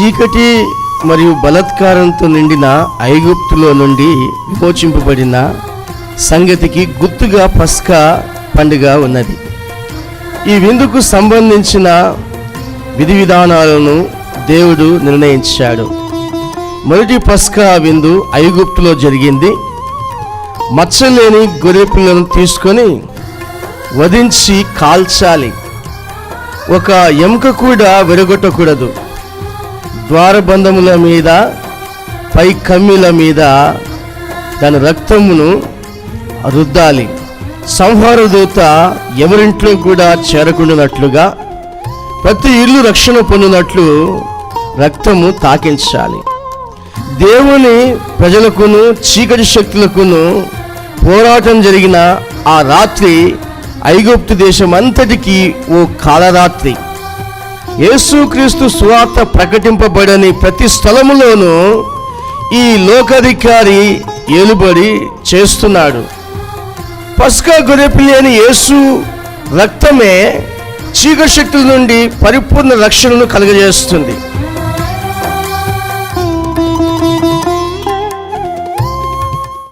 చీకటి మరియు బలత్కారంతో నిండిన ఐగుప్తులో నుండి విమోచింపబడిన సంగతికి గుర్తుగా పస్కా పండుగ ఉన్నది. ఈ విందుకు సంబంధించిన విధి విధానాలను దేవుడు నిర్ణయించాడు. మొదటి పస్కా విందు ఐగుప్తులో జరిగింది. మచ్చలేని గొర్రె తీసుకొని వధించి కాల్చాలి. ఒక ఎముక కూడా విరగొట్టకూడదు. ద్వారబంధముల మీద పై కమ్మిల మీద దాని రక్తమును రుద్దాలి. సంహార దూత ఎవరింట్లో కూడా చేరకుండానట్లుగా ప్రతి ఇల్లు రక్షణ పొందినట్లు రక్తము తాకించాలి. దేవుని ప్రజలకును చీకటి శక్తులకును పోరాటం జరిగిన ఆ రాత్రి ఐగుప్తు దేశం అంతటికి ఓ కాలరాత్రి. యేసుక్రీస్తు సువార్త ప్రకటింపబడని ప్రతి స్థలములోనూ ఈ లోకాధికారి ఏలుబడి చేస్తున్నాడు. పస్కా గొర్రెపిల్లి అని యేసు రక్తమే చీక శక్తుల నుండి పరిపూర్ణ రక్షణను కలుగజేస్తుంది.